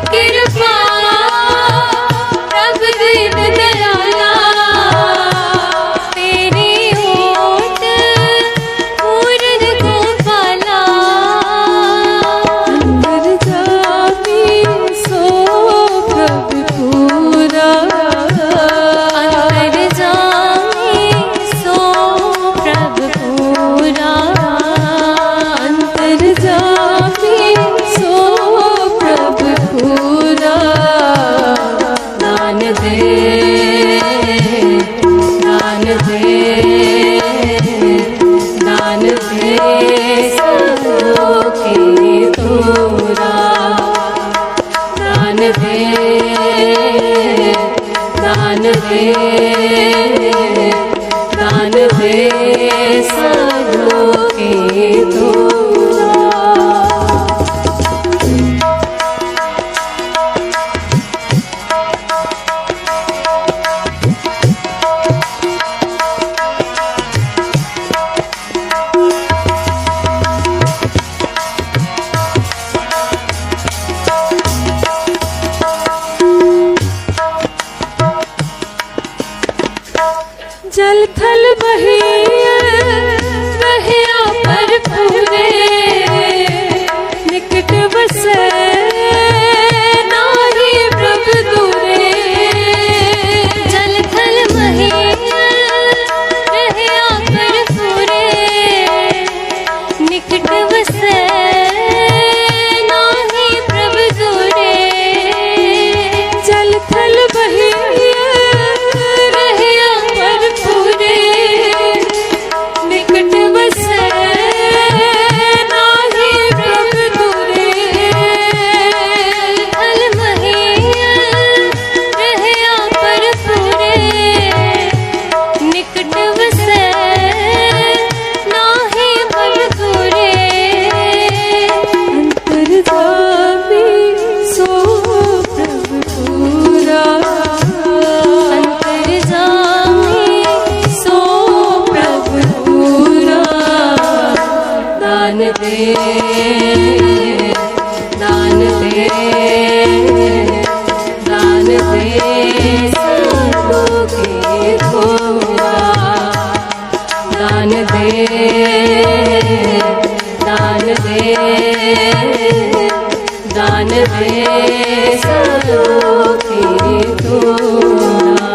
fikir दान दे हे दाने स जल थल बहे बहया पर फूल ਪ੍ਰਗਟ ਵਸੈ ਨਾਹੀ ਸੋ ਪ੍ਰਭ ਸੋ ਪ੍ਰਭ ਪੂਰਾ ਦੇ દાન દે દાન દે દાન દે સલોકી તું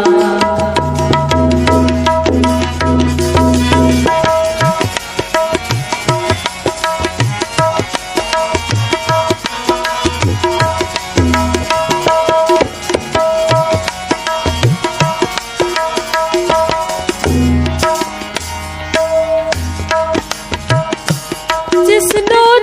Listen, no.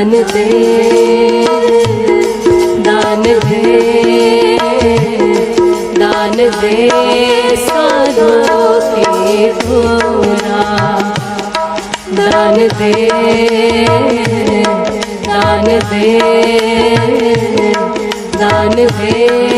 ਦਾਨ ਦੇ ਦਾਨ ਦੇ ਦਾਨ ਦੇ ਸਾਧੋ ਕੇ ਪੂਰਾ ਦਾਨ ਦੇ ਦਾਨ ਦੇ ਦਾਨ ਦੇ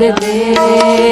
दे